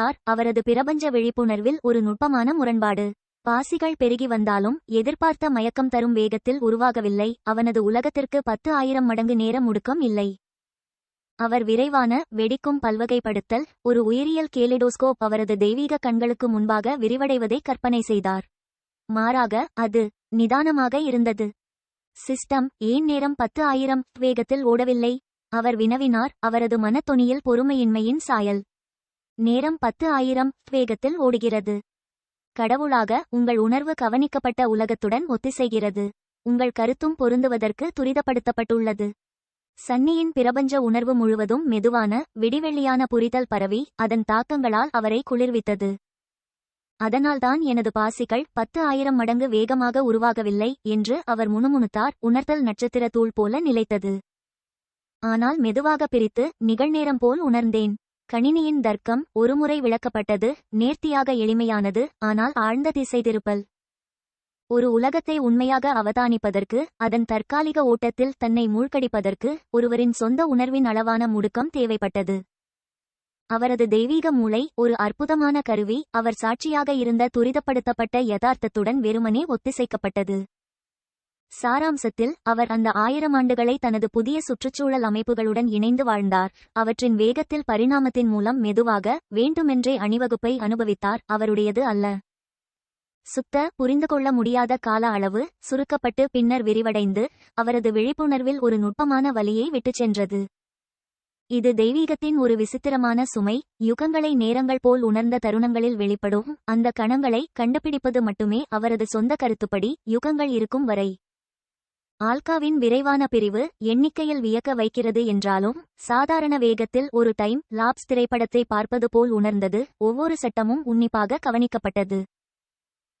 தெரிவித்தார் அவரது பிரபஞ்ச விழிப்புணர்வில் ஒரு நுட்பமான முரண்பாடு. பாசிகள் பெருகி வந்தாலும் எதிர்பார்த்த மயக்கம் தரும் வேகத்தில் உருவாகவில்லை. அவனது உலகத்திற்கு பத்து ஆயிரம் மடங்கு நேரம் முடுக்கம் இல்லை. அவர் விரைவான வெடிக்கும் பல்வகைப்படுத்தல் ஒரு உயிரியல் கேலிடோஸ்கோப் அவரது தெய்வீக கண்களுக்கு முன்பாக விரிவடைவதை கற்பனை செய்தார். மாறாக அது நிதானமாக இருந்தது. சிஸ்டம் ஏன் நேரம் பத்து ஆயிரம்? வேகத்தில் ஓடவில்லை. அவர் வினவினார் அவரது மனத்தொனியில் பொறுமையின்மையின் சாயல். நேரம் பத்து ஆயிரம் வேகத்தில் ஓடுகிறது. கடவுளாக உங்கள் உணர்வு கவனிக்கப்பட்ட உலகத்துடன் ஒத்திசைகிறது. உங்கள் கருத்தும் பொருந்துவதற்கு துரிதப்படுத்தப்பட்டுள்ளது. சன்னியின் பிரபஞ்ச உணர்வு முழுவதும் மெதுவான விடிவெள்ளியான புரிதல் பரவி அதன் தாக்கங்களால் அவரை குளிர்வித்தது. அதனால்தான் எனது பாசிகள் பத்து ஆயிரம் மடங்கு வேகமாக உருவாகவில்லை என்று அவர் முணுமுணுத்தார் உணர்தல் நட்சத்திர தூள் போல நிலைத்தது. ஆனால் மெதுவாக பிரித்து நிகழ்நேரம் போல் உணர்ந்தேன். கணினியின் தர்க்கம் ஒருமுறை விளக்கப்பட்டது நேர்த்தியாக எளிமையானது ஆனால் ஆழ்ந்த திசை திருப்பல் ஒரு உலகத்தை உண்மையாக அவதானிப்பதற்கு அதன் தற்காலிக ஓட்டத்தில் தன்னை மூழ்கடிப்பதற்கு ஒருவரின் சொந்த உணர்வின் அளவான முடுக்கம் தேவைப்பட்டது. அவரது தெய்வீக மூளை ஒரு அற்புதமான கருவி அவர் சாட்சியாக இருந்த துரிதப்படுத்தப்பட்ட யதார்த்தத்துடன் வெறுமனே ஒத்திசைக்கப்பட்டது. சாராம்சத்தில் அவர் அந்த ஆயிரம் ஆண்டுகளை தனது புதிய சுற்றுச்சூழல் அமைப்புகளுடன் இணைந்து வாழ்ந்தார். அவற்றின் வேகத்தில் பரிணாமத்தின் மூலம் மெதுவாக வேண்டுமென்றே அணிவகுப்பை அனுபவித்தார். அவருடையது அல்ல. சுத்த புரிந்து கொள்ள முடியாத கால அளவு சுருக்கப்பட்டு பின்னர் விரிவடைந்து அவரது விழிப்புணர்வில் ஒரு நுட்பமான வழியை விட்டுச் சென்றது. இது தெய்வீகத்தின் ஒரு விசித்திரமான சுமை. யுகங்களை நேரங்கள் போல் உணர்ந்த தருணங்களில் வெளிப்படும் அந்த கணங்களை கண்டுபிடிப்பது மட்டுமே அவரது சொந்த கருத்துப்படி யுகங்கள் இருக்கும் வரை. ஆல்காவின் விரைவான பிரிவு எண்ணிக்கையில் வியக்க வைக்கிறது என்றாலும் சாதாரண வேகத்தில் ஒரு டைம் லாப்ஸ் திரைப்படத்தை பார்ப்பது போல் உணர்ந்தது ஒவ்வொரு சட்டமும் உன்னிப்பாக கவனிக்கப்பட்டது.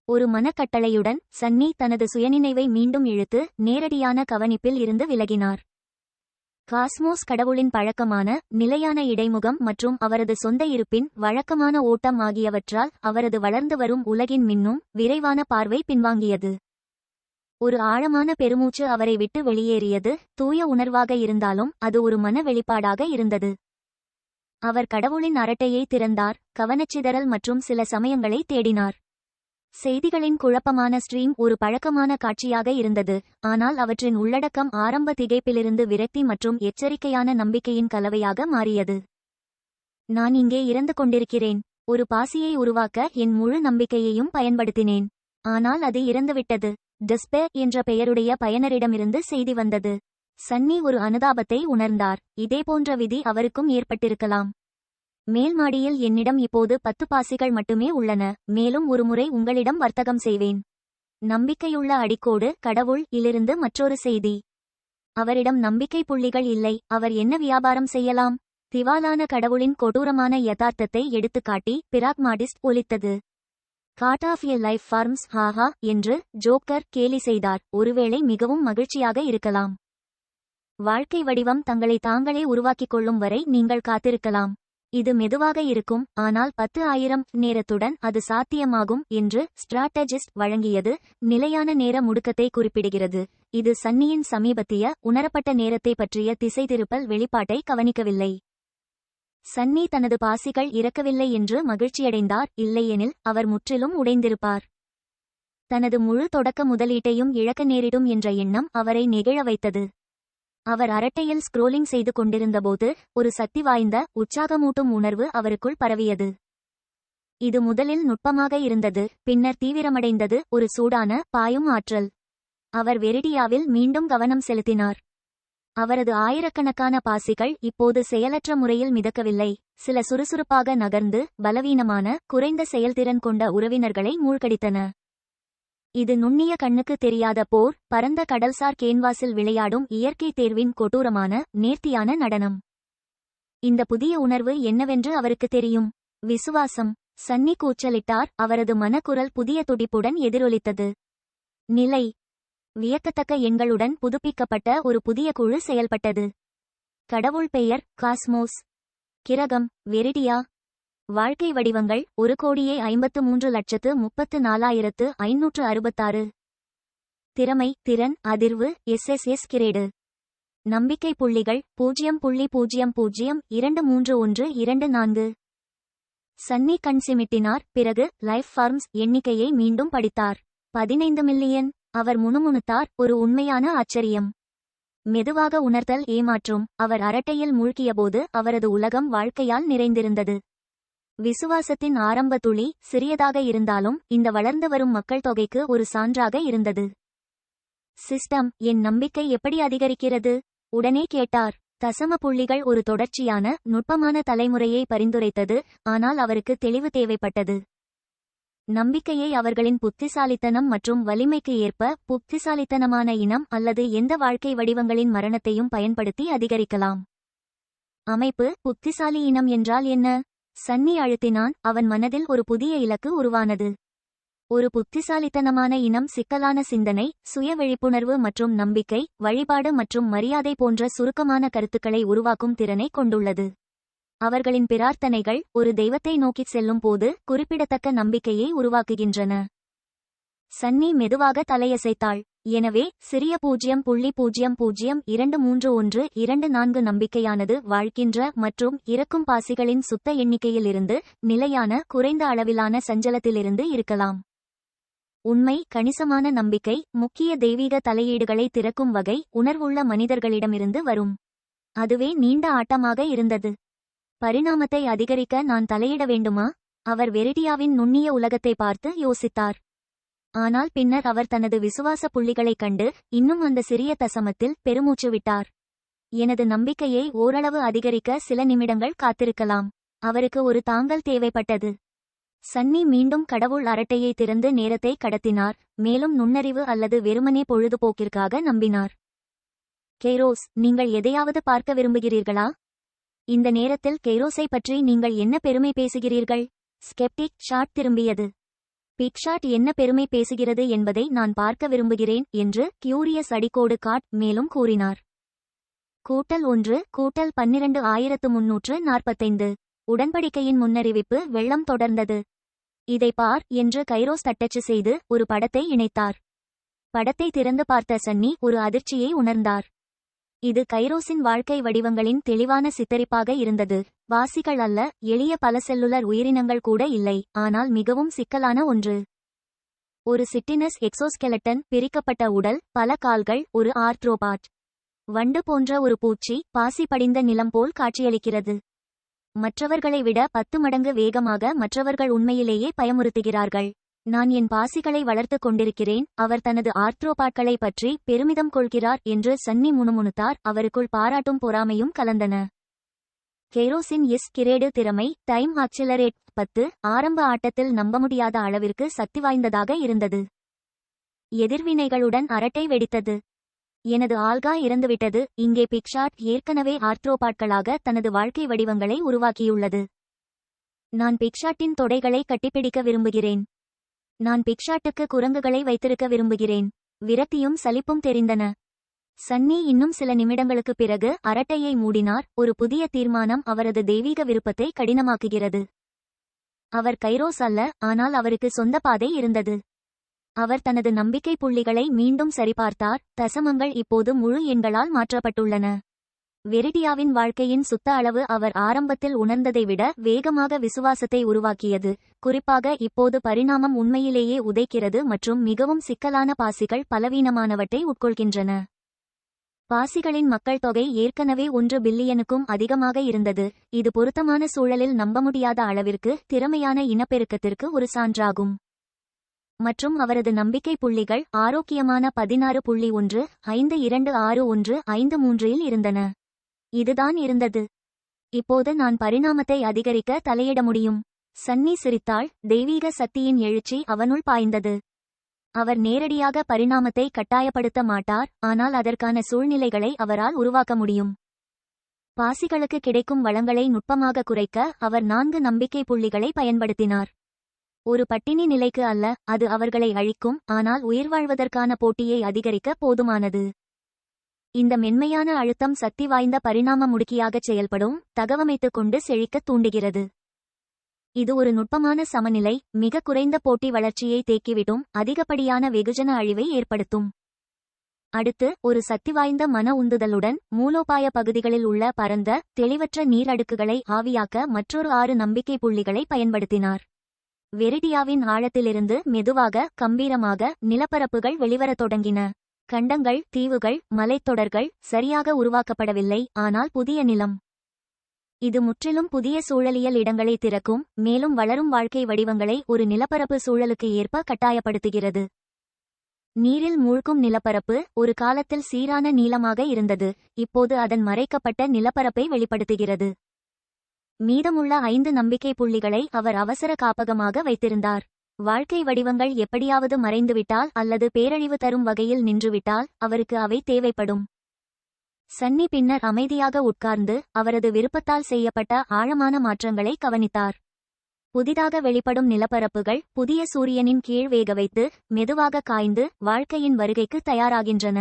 ஒரு மனக்கட்டளையுடன் சன்னி தனது சுயநினைவை மீண்டும் இழுத்து நேரடியான கவனிப்பில் இருந்து விலகினார். காஸ்மோஸ் கடவுளின் பழக்கமான நிலையான இடைமுகம் மற்றும் அவரது சொந்த இருப்பின் வழக்கமான ஓட்டம் ஆகியவற்றால் அவரது வளர்ந்து வரும் உலகின் மின்னும் விரைவான பார்வை பின்வாங்கியது. ஒரு ஆழமான பெருமூச்சு அவரை விட்டு வெளியேறியது. தூய உணர்வாக இருந்தாலும் அது ஒரு மன வெளிப்பாடாக இருந்தது. அவர் கடவுளின் அரட்டையை திறந்தார் கவனச்சிதறல் மற்றும் சில சமயங்களை தேடினார். செய்திகளின் குழப்பமான ஸ்ட்ரீம் ஒரு பழக்கமான காட்சியாக இருந்தது. ஆனால் அவற்றின் உள்ளடக்கம் ஆரம்ப திகைப்பிலிருந்து விரக்தி மற்றும் எச்சரிக்கையான நம்பிக்கையின் கலவையாக மாறியது. நான் இங்கே இறந்து கொண்டிருக்கிறேன். ஒரு பாசியை உருவாக்க என் முழு நம்பிக்கையையும் பயன்படுத்தினேன். ஆனால் அது இறந்துவிட்டது. டெஸ்பே என்ற பெயருடைய பயனரிடமிருந்து செய்தி வந்தது. சன்னி ஒரு அனுதாபத்தை உணர்ந்தார். இதேபோன்ற விதி அவருக்கும் ஏற்பட்டிருக்கலாம். மேல் மாடியில் என்னிடம் இப்போது பத்து பாசிகள் மட்டுமே உள்ளன. மேலும் ஒருமுறை உங்களிடம் வர்த்தகம் செய்வேன். நம்பிக்கையுள்ள அடிக்கோடு கடவுள் இலிருந்து மற்றொரு செய்தி. அவரிடம் நம்பிக்கை புள்ளிகள் இல்லை. அவர் என்ன வியாபாரம் செய்யலாம்? திவாலான கடவுளின் கொடூரமான யதார்த்தத்தை எடுத்துக்காட்டி பிராக்மாடிஸ்ட் ஒலித்தது. God of a life forms haha என்று ஜோக்கர் கேலி செய்தார். ஒருவேளை மிகவும் மகிழ்ச்சியாக இருக்கலாம். வாழ்க்கை வடிவம் தங்களை தாங்களே உருவாக்கிக் கொள்ளும் வரை நீங்கள் காத்திருக்கலாம். இது மெதுவாக இருக்கும் ஆனால் பத்து ஆயிரம் நேரத்துடன் அது சாத்தியமாகும் என்று ஸ்ட்ராட்டஜிஸ்ட் வழங்கியது நிலையான நேர முடுக்கத்தை குறிப்பிடுகிறது. இது சன்னியின் சமீபத்திய உணரப்பட்ட நேரத்தை பற்றிய திசைதிருப்பல் வெளிப்பாட்டை கவனிக்கவில்லை. சன்னி தனது பாசிகள் இறக்கவில்லை என்று மகிழ்ச்சியடைந்தார் இல்லையெனில் அவர் முற்றிலும் உடைந்திருப்பார். தனது முழு தொடக்க முதலீட்டையும் இழக்க நேரிடும் என்ற எண்ணம் அவரை நெகிழ வைத்தது. அவர் அரட்டையில் ஸ்க்ரோலிங் செய்து கொண்டிருந்தபோது ஒரு சக்தி வாய்ந்த உற்சாகமூட்டும் உணர்வு அவருக்குள் பரவியது. இது முதலில் நுட்பமாக இருந்தது பின்னர் தீவிரமடைந்தது ஒரு சூடான பாயும் ஆற்றல். அவர் வெரிடியாவில் மீண்டும் கவனம் செலுத்தினார். அவரது ஆயிரக்கணக்கான பாசிகள் இப்போது செயலற்ற முறையில் மிதக்கவில்லை. சில சுறுசுறுப்பாக நகர்ந்து பலவீனமான குறைந்த செயல்திறன் கொண்ட உறவினர்களை மூழ்கடித்தன. இது நுண்ணிய கண்ணுக்கு தெரியாத போர் பரந்த கடல்சார் கேன்வாஸில் விளையாடும் இயற்கை தேர்வின் கொடூரமான நேர்த்தியான நடனம். இந்த புதிய உணர்வு என்னவென்று அவருக்கு தெரியும். விசுவாசம். சன்னி கூச்சலிட்டார் அவரது மனக்குரல் புதிய துடிப்புடன் எதிரொலித்தது. நிலை. வியக்கத்தக்க எண்களுடன் புதுப்பிக்கப்பட்ட ஒரு புதிய குழு செயல்பட்டது. கடவுள் பெயர் காஸ்மோஸ். கிரகம் வெரிடியா. வாழ்க்கை வடிவங்கள் ஒரு கோடியே ஐம்பத்து மூன்று லட்சத்து முப்பத்து நாலாயிரத்து ஐநூற்று அறுபத்தாறு. திறமை திறன் அதிர்வு எஸ்எஸ்எஸ் கிரேடு. நம்பிக்கை புள்ளிகள் பூஜ்ஜியம் புள்ளி பூஜ்ஜியம் பூஜ்ஜியம் இரண்டு மூன்று ஒன்று இரண்டு நான்கு. சன்னி கண் சிமிட்டினார் பிறகு லைஃப் ஃபார்ம்ஸ் எண்ணிக்கையை மீண்டும் படித்தார். பதினைந்து மில்லியன். அவர் முணுமுணுத்தார் ஒரு உண்மையான ஆச்சரியம். மெதுவாக உணர்த்தல் ஏமாற்றும். அவர் அரட்டையில் மூழ்கியபோது அவரது உலகம் வாழ்க்கையால் நிறைந்திருந்தது. விசுவாசத்தின் ஆரம்ப துளி சிறியதாக இருந்தாலும் இந்த வளர்ந்து வரும் மக்கள் தொகைக்கு ஒரு சான்றாக இருந்தது. சிஸ்டம் என் நம்பிக்கை எப்படி அதிகரிக்கிறது? உடனே கேட்டார். தசம புள்ளிகள் ஒரு தொடர்ச்சியான நுட்பமான தலைமுறையை பரிந்துரைத்தது ஆனால் அவருக்கு தெளிவு தேவைப்பட்டது. நம்பிக்கையை அவர்களின் புத்திசாலித்தனம் மற்றும் வலிமைக்கு ஏற்ப புத்திசாலித்தனமான இனம் அல்லது எந்த வாழ்க்கை வடிவங்களின் மரணத்தையும் பயன்படுத்தி அதிகரிக்கலாம். அமைப்பு புத்திசாலி இனம் என்றால் என்ன? சன்னி அழுத்தினான் அவன் மனதில் ஒரு புதிய இலக்கு உருவானது. ஒரு புத்திசாலித்தனமான இனம் சிக்கலான சிந்தனை சுய விழிப்புணர்வு மற்றும் நம்பிக்கை வழிபாடு மற்றும் மரியாதை போன்ற சுருக்கமான கருத்துக்களை உருவாக்கும் திறனை கொண்டுள்ளது. அவர்களின் பிரார்த்தனைகள் ஒரு தெய்வத்தை நோக்கிச் செல்லும் போது குறிப்பிடத்தக்க நம்பிக்கையை உருவாக்குகின்றன. சன்னி மெதுவாக தலையசைத்தாள். எனவே சிறிய பூஜ்ஜியம் புள்ளி பூஜ்ஜியம் பூஜ்ஜியம் இரண்டு மூன்று ஒன்று இரண்டு நான்கு நம்பிக்கையானது வாழ்கின்ற மற்றும் இறக்கும் பாசிகளின் சுத்த எண்ணிக்கையிலிருந்து நிலையான குறைந்த அளவிலான சஞ்சலத்திலிருந்து இருக்கலாம். உண்மை கணிசமான நம்பிக்கை முக்கிய தெய்வீக தலையீடுகளை திறக்கும் வகை உணர்வுள்ள மனிதர்களிடமிருந்து வரும். அதுவே நீண்ட ஆட்டமாக இருந்தது. பரிணாமத்தை அதிகரிக்க நான் தலையிட வேண்டுமா? அவர் வெரிடியாவின் நுண்ணிய உலகத்தை பார்த்து யோசித்தார். ஆனால் பின்னர் அவர் தனது விசுவாச புள்ளிகளைக் கண்டு இன்னும் அந்த சிறிய தசமத்தில் பெருமூச்சு விட்டார். எனது நம்பிக்கையை ஓரளவு அதிகரிக்க சில நிமிடங்கள் காத்திருக்கலாம். அவருக்கு ஒரு தாங்கல் தேவைப்பட்டது சன்னி மீண்டும் கடவுள் அரட்டையை திறந்து நேரத்தை கடத்தினார். மேலும் நுண்ணறிவு அல்லது வெறுமனே பொழுதுபோக்கிற்காக நம்பினார். கெய்ரோஸ் நீங்கள் எதையாவது பார்க்க விரும்புகிறீர்களா? இந்த நேரத்தில் கெய்ரோஸை பற்றி நீங்கள் என்ன பெருமை பேசுகிறீர்கள்? ஸ்கெப்டிக் ஷாட் திரும்பியது. பிக்ஷாட் என்ன பெருமை பேசுகிறது என்பதை நான் பார்க்க விரும்புகிறேன் என்று கியூரியஸ் அடிக்கோடு காட் மேலும் கூறினார். கூட்டல் ஒன்று கூட்டல் பன்னிரண்டு ஆயிரத்து முன்னூற்று நாற்பத்தைந்து. உடன்படிக்கையின் முன்னறிவிப்பு வெள்ளம் தொடர்ந்தது. இதை பார் என்று கைரோஸ் தட்டச்சு செய்து ஒரு படத்தை இணைத்தார். படத்தை திறந்து பார்த்த சன்னி ஒரு அதிர்ச்சியை உணர்ந்தார். இது கைரோஸின் வாழ்க்கை வடிவங்களின் தெளிவான சித்தரிப்பாக இருந்தது. வாசிகள் அல்ல எளிய பல செல்லுலர் உயிரினங்கள் கூட இல்லை ஆனால் மிகவும் சிக்கலான ஒன்று. ஒரு சிட்டினஸ் எக்ஸோஸ்கெலட்டன் பிரிக்கப்பட்ட உடல் பல கால்கள் ஒரு ஆர்த்ரோபாட். வண்டு போன்ற ஒரு பூச்சி பாசி படிந்த நிலம் போல் காட்சியளிக்கிறது. மற்றவர்களை விட பத்து மடங்கு வேகமாக மற்றவர்கள் உண்மையிலேயே பயமுறுத்துகிறார்கள். நான் என் பாசிகளை வளர்த்துக் கொண்டிருக்கிறேன் அவர் தனது ஆர்த்ரோபாட்களை பற்றி பெருமிதம் கொள்கிறார் என்று சன்னி முணுமுணுத்தார் அவருக்குள் பாராட்டும் பொறாமையும் கலந்தன. கெரோசின் எஸ் கிரேடு திறமை டைம் ஆக்சிலரேட் பத்து ஆரம்ப ஆட்டத்தில் நம்ப முடியாத அளவிற்கு சக்தி வாய்ந்ததாக இருந்தது. எதிர்வினைகளுடன் அரட்டை வெடித்தது. எனது ஆல்கா இறந்துவிட்டது இங்கே பிக்ஷாட் ஏற்கனவே ஆர்த்ரோபாட்களாக தனது வாழ்க்கை வடிவங்களை உருவாக்கியுள்ளது. நான் பிக்ஷாட்டின் தொடைகளை கட்டிப்பிடிக்க விரும்புகிறேன். நான் பிக்ஷாட்டுக்கு குரங்குகளை வைத்திருக்க விரும்புகிறேன். விரக்தியும் சலிப்பும் தெரிந்தன. சன்னி இன்னும் சில நிமிடங்களுக்குப் பிறகு அரட்டையை மூடினார். ஒரு புதிய தீர்மானம் அவரது தெய்வீக விருப்பத்தை கடினமாக்குகிறது. அவர் கைரோஸ் அல்ல ஆனால் அவருக்கு சொந்த பாதை இருந்தது. அவர் தனது நம்பிக்கை புள்ளிகளை மீண்டும் சரிபார்த்தார். தசமங்கள் இப்போது முழு எண்களால் மாற்றப்பட்டுள்ளன. வெரிடியாவின் வாழ்க்கையின் சுத்த அளவு அவர் ஆரம்பத்தில் உணர்ந்ததை விட வேகமாக விசுவாசத்தை உருவாக்கியது. குறிப்பாக இப்போது பரிணாமம் உண்மையிலேயே உதைக்கிறது மற்றும் மிகவும் சிக்கலான பாசிகள் பலவீனமானவற்றை உட்கொள்கின்றன. பாசிகளின் மக்கள் தொகை ஏற்கனவே ஒன்று பில்லியனுக்கும் அதிகமாக இருந்தது. இது பொருத்தமான சூழலில் நம்ப முடியாத அளவிற்கு திறமையான இனப்பெருக்கத்திற்கு ஒரு சான்றாகும். மற்றும் அவரது நம்பிக்கை புள்ளிகள் ஆரோக்கியமான பதினாறு புள்ளி ஒன்று ஐந்து இரண்டு ஆறு ஒன்று ஐந்து மூன்றில் இருந்தன. இதுதான் இருந்தது. இப்போது நான் பரிணாமத்தை அதிகரிக்க தலையிட முடியும். சன்னி சிரித்தாள். தெய்வீக சக்தியின் எழுச்சி அவனுள் பாய்ந்தது. அவர் நேரடியாக பரிணாமத்தை கட்டாயப்படுத்த மாட்டார் ஆனால் அதற்கான சூழ்நிலைகளை அவரால் உருவாக்க முடியும். பாசிகளுக்கு கிடைக்கும் வளங்களை நுட்பமாக குறைக்க அவர் நான்கு நம்பிக்கை புள்ளிகளை பயன்படுத்தினார். ஒரு பட்டினி நிலைக்கு அல்ல அது அவர்களை அழிக்கும் ஆனால் உயிர்வாழ்வதற்கான போட்டியை அதிகரிக்க போதுமானது. இந்த மென்மையான அழுத்தம் சக்தி வாய்ந்த பரிணாம முடுக்கியாகச் செயல்படும் தகவமைத்துக் கொண்டு செழிக்கத் தூண்டுகிறது. இது ஒரு நுட்பமான சமநிலை மிக குறைந்த போட்டி வளர்ச்சியை தேக்கிவிடும் அதிகப்படியான வெகுஜன அழிவை ஏற்படுத்தும். அடுத்து ஒரு சக்திவாய்ந்த மன உந்துதலுடன் மூலோபாய பகுதிகளில் உள்ள பரந்த தெளிவற்ற நீரடுக்குகளை ஆவியாக்க மற்றொரு ஆறு நம்பிக்கை புள்ளிகளை பயன்படுத்தினார். வெரிடியாவின் ஆழத்திலிருந்து மெதுவாக கம்பீரமாக நிலப்பரப்புகள் வெளிவரத் தொடங்கின. கண்டங்கள் தீவுகள் மலைத்தொடர்கள் சரியாக உருவாக்கப்படவில்லை ஆனால் புதிய நிலம். இது முற்றிலும் புதிய சூழலியல் இடங்களை திறக்கும் மேலும் வளரும் வாழ்க்கை வடிவங்களை ஒரு நிலப்பரப்பு சூழலுக்கு ஏற்ப கட்டாயப்படுத்துகிறது. நீரில் மூழ்கும் நிலப்பரப்பு ஒரு காலத்தில் சீரான நீளமாக இருந்தது இப்போது அதன் மறைக்கப்பட்ட நிலப்பரப்பை வெளிப்படுத்துகிறது. மீதமுள்ள ஐந்து நம்பிக்கை புள்ளிகளை அவர் அவசர காப்பகமாக வைத்திருந்தார். வாழ்க்கை வடிவங்கள் எப்படியாவது மறைந்துவிட்டால் அல்லது பேரழிவு தரும் வகையில் நின்றுவிட்டால் அவருக்கு அவை தேவைப்படும். சன்னி பின்னர் அமைதியாக உட்கார்ந்து அவரது விருப்பத்தால் செய்யப்பட்ட ஆழமான மாற்றங்களை கவனித்தார். புதிதாக வெளிப்படும் நிலப்பரப்புகள் புதிய சூரியனின் கீழ் வேக வைத்து மெதுவாக காய்ந்து வாழ்க்கையின் வருகைக்கு தயாராகின்றன.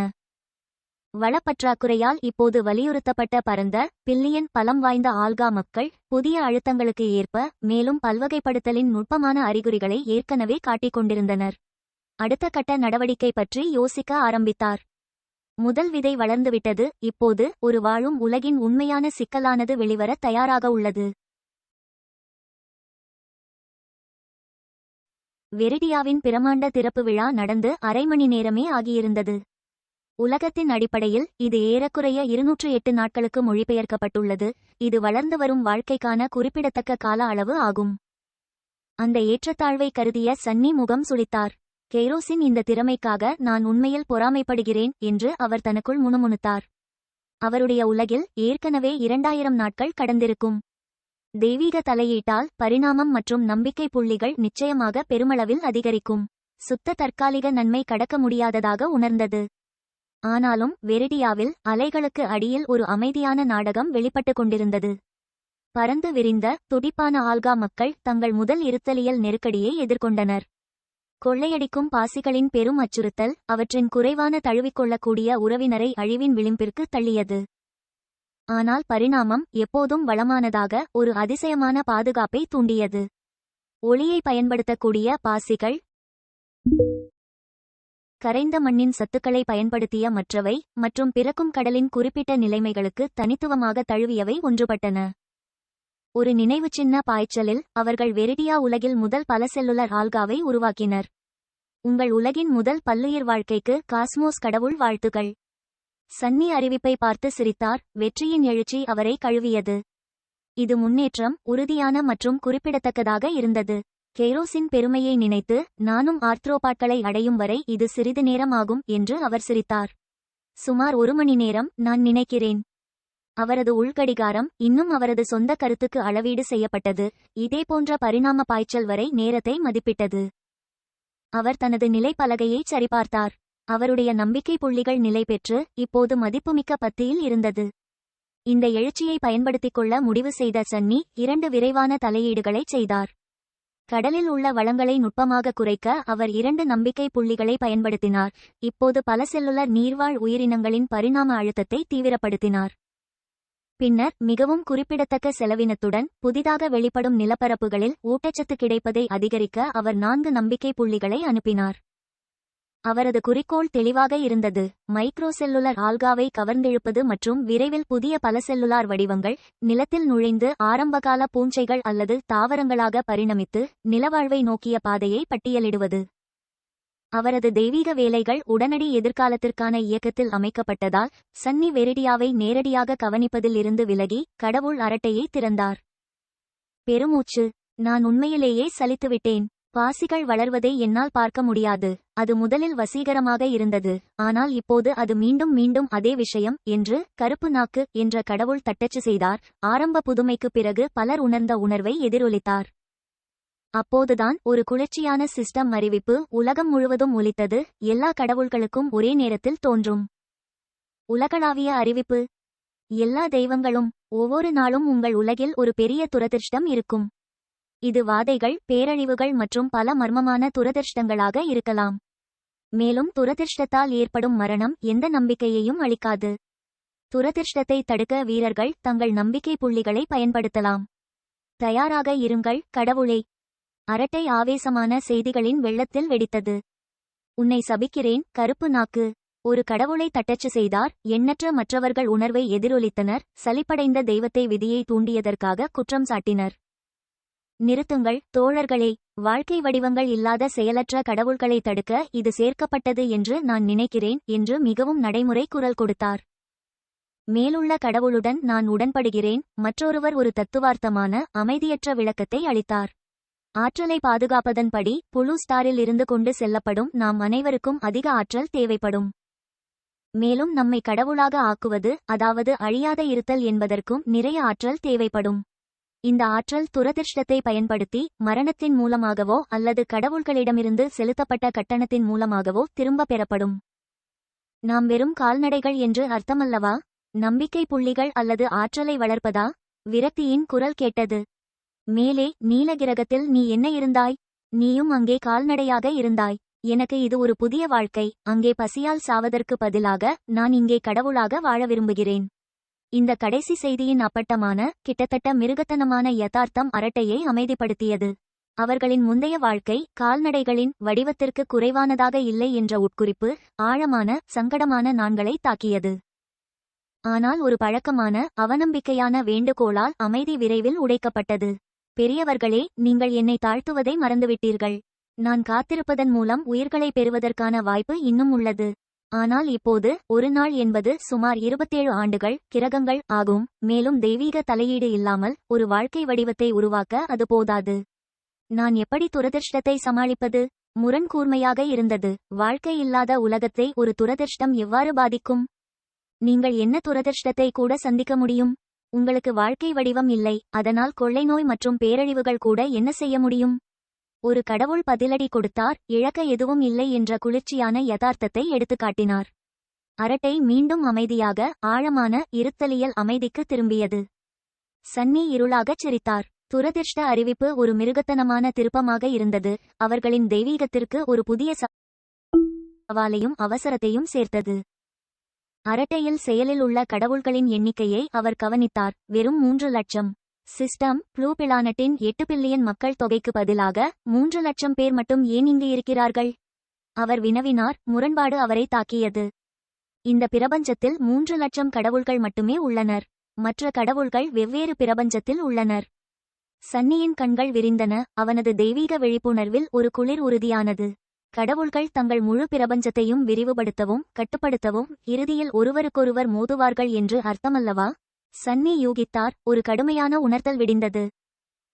வளப்பற்றாக்குறையால் இப்போது வலியுறுத்தப்பட்ட பரந்த பில்லியன் பலம் வாய்ந்த ஆல்கா மக்கள் புதிய அழுத்தங்களுக்கு ஏற்ப மேலும் பல்வகைப்படுத்தலின் நுட்பமான அறிகுறிகளை ஏற்கனவே காட்டிக் கொண்டிருந்தனர். அடுத்த கட்ட நடவடிக்கை பற்றி யோசிக்க ஆரம்பித்தார். முதல் விதை வளர்ந்துவிட்டது இப்போது ஒரு வாழும் உலகின் உண்மையான சிக்கலானது வெளிவர தயாராக உள்ளது. வெரிடியாவின் பிரமாண்ட திறப்பு விழா நடந்து அரை மணி நேரமே ஆகியிருந்தது. உலகத்தின் அடிப்படையில் இது ஏறக்குறைய இருநூற்று எட்டு நாட்களுக்கு மொழிபெயர்க்கப்பட்டுள்ளது. இது வளர்ந்து வரும் வாழ்க்கைக்கான குறிப்பிடத்தக்க கால அளவு ஆகும். அந்த ஏற்றத்தாழ்வை கருதிய சன்னி முகம் சுழித்தார் கெய்ரோஸின் இந்த திறமைக்காக நான் உண்மையில் பொறாமைப்படுகிறேன் என்று அவர் தனக்குள் முணுமுணுத்தார். அவருடைய உலகில் ஏற்கனவே இரண்டாயிரம் நாட்கள் கடந்திருக்கும். தெய்வீக தலையீட்டால் பரிணாமம் மற்றும் நம்பிக்கை புள்ளிகள் நிச்சயமாக பெருமளவில் அதிகரிக்கும். சுத்த தற்காலிக நன்மை கடக்க முடியாததாக உணர்ந்தது. ஆனாலும் வெரிடியாவில் அலைகளுக்கு அடியில் ஒரு அமைதியான நாடகம் வெளிப்பட்டுக் கொண்டிருந்தது. பரந்து விரிந்த துடிப்பான ஆல்கா மக்கள் தங்கள் முதல் இருத்தலியல் நெருக்கடியை எதிர்கொண்டனர். கொள்ளையடிக்கும் பாசிகளின் பெரும் அச்சுறுத்தல் அவற்றின் குறைவான தழுவிக்கொள்ளக்கூடிய உறவினரை அழிவின் விளிம்பிற்கு தள்ளியது. ஆனால் பரிணாமம் எப்போதும் வளமானதாக ஒரு அதிசயமான பாதுகாப்பை தூண்டியது. ஒளியை பயன்படுத்தக்கூடிய பாசிகள் கரைந்த மண்ணின் சத்துக்களை பயன்படுத்திய மற்றவை மற்றும் பிறக்கும் கடலின் குறிப்பிட்ட நிலைமைகளுக்கு தனித்துவமாக தழுவியவை ஒன்றுபட்டன. ஒரு நினைவு சின்ன பாய்ச்சலில் அவர்கள் வெரிடியா உலகில் முதல் பல செல்லுலர் ஆல்காவை உருவாக்கினர். உங்கள் உலகின் முதல் பல்லுயிர் வாழ்க்கைக்கு காஸ்மோஸ் கடவுள் வாழ்த்துகள் சன்னி அறிவிப்பை பார்த்து சிரித்தார் வெற்றியின் எழுச்சி அவரை கழுவியது. இது முன்னேற்றம் உறுதியான மற்றும் குறிப்பிடத்தக்கதாக இருந்தது. கேரோசின் பெருமையை நினைத்து நானும் ஆர்த்ரோபாட்களை அடையும் வரை இது சிறிது நேரம் ஆகும் என்று அவர் சிரித்தார். சுமார் ஒரு மணி நேரம் நான் நினைக்கிறேன். அவரது உள்கடிகாரம் இன்னும் அவரது சொந்த கருத்துக்கு அளவீடு செய்யப்பட்டது. இதேபோன்ற பரிணாம பாய்ச்சல் வரை நேரத்தை மதிப்பிட்டது. அவர் தனது நிலைப்பலகையை சரிபார்த்தார். அவருடைய நம்பிக்கை புள்ளிகள் நிலை பெற்று இப்போது மதிப்புமிக்க பத்தியில் இருந்தது. இந்த எழுச்சியை பயன்படுத்திக் கொள்ள முடிவு செய்த சன்னி இரண்டு விரைவான தலையீடுகளைச் செய்தார். கடலில் உள்ள வளங்களை நுட்பமாக குறைக்க அவர் இரண்டு நம்பிக்கை புள்ளிகளை பயன்படுத்தினார். இப்போது பல செல்லுலர் நீர்வாழ் உயிரினங்களின் பரிணாம அழுத்தத்தை தீவிரப்படுத்தினார். பின்னர் மிகவும் குறிப்பிடத்தக்க செலவினத்துடன் புதிதாக வெளிப்படும் நிலப்பரப்புகளில் ஊட்டச்சத்து கிடைப்பதை அதிகரிக்க அவர் நான்கு நம்பிக்கை புள்ளிகளை அனுப்பினார். அவரது குறிக்கோள் தெளிவாக இருந்தது. மைக்ரோசெல்லுலர் ஆல்காவை கவர்ந்தெழுப்பது மற்றும் விரைவில் புதிய பல செல்லுலார் வடிவங்கள் நிலத்தில் நுழைந்து ஆரம்பகால பூஞ்சைகள் அல்லது தாவரங்களாக பரிணமித்து நிலவாழ்வை நோக்கிய பாதையை பட்டியலிடுவது. அவரது தெய்வீக வேலைகள் உடனடி எதிர்காலத்திற்கான இயக்கத்தில் அமைக்கப்பட்டதால் சன்னி வெரிடியாவை நேரடியாக கவனிப்பதில் இருந்து விலகி கடவுள் அரட்டையை திறந்தார். பெருமூச்சு நான் உண்மையிலேயே சலித்துவிட்டேன். பாசிகள் வளர்வதை என்னால் பார்க்க முடியாது. அது முதலில் வசீகரமாக இருந்தது. ஆனால் இப்போது அது மீண்டும் மீண்டும் அதே விஷயம் என்று கருப்பு நாக்கு என்ற கடவுள் தட்டச்சு செய்தார். ஆரம்ப புதுமைக்குப் பிறகு பலர் உணர்ந்த உணர்வை எதிரொலித்தார். அப்போதுதான் ஒரு குளிர்ச்சியான சிஸ்டம் அறிவிப்பு உலகம் முழுவதும் ஒலித்தது. எல்லா கடவுள்களுக்கும் ஒரே நேரத்தில் தோன்றும். உலகளாவிய அறிவிப்பு. எல்லா தெய்வங்களும் ஒவ்வொரு நாளும் உங்கள் உலகில் ஒரு பெரிய துரதிர்ஷ்டம் இருக்கும். இது வாதைகள் பேரழிவுகள் மற்றும் பல மர்மமான துரதிர்ஷ்டங்களாக இருக்கலாம். மேலும் துரதிர்ஷ்டத்தால் ஏற்படும் மரணம் எந்த நம்பிக்கையையும் அளிக்காது. துரதிர்ஷ்டத்தை தடுக்க வீரர்கள் தங்கள் நம்பிக்கை புள்ளிகளை பயன்படுத்தலாம். தயாராக இருங்கள் கடவுளே. அரட்டை ஆவேசமான செய்திகளின் வெள்ளத்தில் வெடித்தது. உன்னை சபிக்கிறேன் கருப்பு நாக்கு. ஒரு கடவுளை தட்டச்சு செய்தார் எண்ணற்ற மற்றவர்கள் உணர்வை எதிரொலித்தனர் சலிப்படைந்த தெய்வத்தை விதியை தூண்டியதற்காக குற்றம் சாட்டினர். நிறுத்துங்கள். தோழர்களே வாழ்க்கை வடிவங்கள் இல்லாத செயலற்ற கடவுள்களை தடுக்க இது சேர்க்கப்பட்டது என்று நான் நினைக்கிறேன் என்று மிகவும் நடைமுறை குரல் கொடுத்தார். மேலுள்ள கடவுளுடன் நான் உடன்படுகிறேன். மற்றொருவர் ஒரு தத்துவார்த்தமான அமைதியற்ற விளக்கத்தை அளித்தார். ஆற்றலை பாதுகாப்பதன்படி புழு ஸ்டாரில் இருந்து கொண்டு செல்லப்படும் நாம் அனைவருக்கும் அதிக ஆற்றல் தேவைப்படும். மேலும் நம்மை கடவுளாக ஆக்குவது அதாவது அழியாத இருத்தல் என்பதற்கும் நிறைய ஆற்றல் தேவைப்படும். இந்த ஆற்றல் துரதிர்ஷ்டத்தை பயன்படுத்தி மரணத்தின் மூலமாகவோ அல்லது கடவுள்களிடமிருந்து செலுத்தப்பட்ட கட்டணத்தின் மூலமாகவோ திரும்ப பெறப்படும். நாம் வெறும் கால்நடைகள் என்று அர்த்தமல்லவா? நம்பிக்கை புள்ளிகள் அல்லது ஆற்றலை வளர்ப்பதா? விரக்தியின் குரல் கேட்டது. மேலே நீலகிரகத்தில் நீ என்ன இருந்தாய்? நீயும் அங்கே கால்நடையாக இருந்தாய். எனக்கு இது ஒரு புதிய வாழ்க்கை. அங்கே பசியால் சாவதற்கு பதிலாக நான் இங்கே கடவுளாக வாழ விரும்புகிறேன். இந்த கடைசி செய்தியின் அப்பட்டமான கிட்டத்தட்ட மிருகத்தனமான யதார்த்தம் அரட்டையை அமைதிப்படுத்தியது. அவர்களின் முந்தைய வாழ்க்கை கால்நடைகளின் வடிவத்திற்கு குறைவானதாக இல்லை என்ற உட்குறிப்பு ஆழமான சங்கடமான நான்களை தாக்கியது. ஆனால் ஒரு பழக்கமான அவநம்பிக்கையான வேண்டுகோளால் அமைதி விரைவில் உடைக்கப்பட்டது. பெரியவர்களே நீங்கள் என்னை தாழ்த்துவதை மறந்துவிட்டீர்கள். நான் காத்திருப்பதன் மூலம் உயிர்களை பெறுவதற்கான வாய்ப்பு இன்னும் உள்ளது. ஆனால் இப்போது ஒரு நாள் என்பது சுமார் இருபத்தேழு ஆண்டுகள் கிரகங்கள் ஆகும். மேலும் தெய்வீக தலையீடு இல்லாமல் ஒரு வாழ்க்கை வடிவத்தை உருவாக்க அது போதாது. நான் எப்படி துரதிர்ஷ்டத்தை சமாளிப்பது? முரண் கூர்மையாக இருந்தது. வாழ்க்கை இல்லாத உலகத்தை ஒரு துரதிர்ஷ்டம் எவ்வாறு பாதிக்கும்? நீங்கள் என்ன துரதிர்ஷ்டத்தை கூட சந்திக்க முடியும்? உங்களுக்கு வாழ்க்கை வடிவம் இல்லை. அதனால் கொள்ளை நோய் மற்றும் பேரழிவுகள் கூட என்ன செய்ய முடியும்? ஒரு கடவுள் பதிலடி கொடுத்தார் இழக்க எதுவும் இல்லை என்ற குளிர்ச்சியான யதார்த்தத்தை எடுத்துக்காட்டினார். அரட்டை மீண்டும் அமைதியாக ஆழமான இருத்தலியல் அமைதிக்கு திரும்பியது. சன்னி இருளாகச் சிரித்தார். துரதிர்ஷ்ட அறிவிப்பு ஒரு மிருகத்தனமான திருப்பமாக இருந்தது. அவர்களின் தெய்வீகத்திற்கு ஒரு புதிய சவாலையும் அவசரத்தையும் சேர்த்தது. அரட்டையில் செயலில் உள்ள கடவுள்களின் எண்ணிக்கையை அவர் கவனித்தார். வெறும் மூன்று லட்சம். சிஸ்டம் ப்ளூ பிளானட்டின் எட்டு பில்லியன் மக்கள் தொகைக்கு பதிலாக மூன்று லட்சம் பேர் மட்டும் ஏன் இங்கு இருக்கிறார்கள்? அவர் வினவினார் முரண்பாடு அவரை தாக்கியது. இந்த பிரபஞ்சத்தில் மூன்று லட்சம் கடவுள்கள் மட்டுமே உள்ளனர். மற்ற கடவுள்கள் வெவ்வேறு பிரபஞ்சத்தில் உள்ளனர். சன்னியின் கண்கள் விரிந்தன அவனது தெய்வீக விழிப்புணர்வில் ஒரு குளிர் உறுதியானது. கடவுள்கள் தங்கள் முழு பிரபஞ்சத்தையும் விரிவுபடுத்தவும் கட்டுப்படுத்தவும் இறுதியில் ஒருவருக்கொருவர் மோதுவார்கள் என்று அர்த்தமல்லவா? சன்னி யூகித்தார் ஒரு கடுமையான உணர்த்தல் விடிந்தது.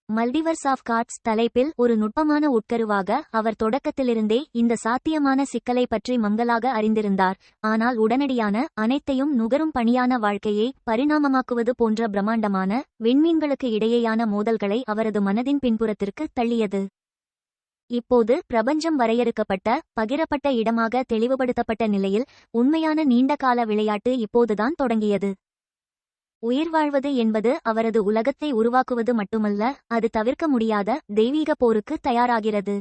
மல்டிவர்ஸ் ஆஃப் கார்ட்ஸ் தலைப்பில் ஒரு நுட்பமான உட்கருவாக அவர் தொடக்கத்திலிருந்தே இந்த சாத்தியமான சிக்கலை பற்றி மங்கலாக அறிந்திருந்தார். ஆனால் உடனடியான அனைத்தையும் நுகரும் பணியான வாழ்க்கையை பரிணாமமாக்குவது போன்ற பிரம்மாண்டமான விண்மீன்களுக்கு இடையேயான மோதல்களை அவரது மனதின் பின்புறத்திற்கு தள்ளியது. இப்போது பிரபஞ்சம் வரையறுக்கப்பட்ட பகிரப்பட்ட இடமாக தெளிவுபடுத்தப்பட்ட நிலையில் உண்மையான நீண்டகால விளையாட்டு இப்போதுதான் தொடங்கியது. உயிர் வாழ்வது என்பது அவரது உலகத்தை உருவாக்குவது மட்டுமல்ல அது தவிர்க்க முடியாத தெய்வீக போருக்கு தயாராகிறது.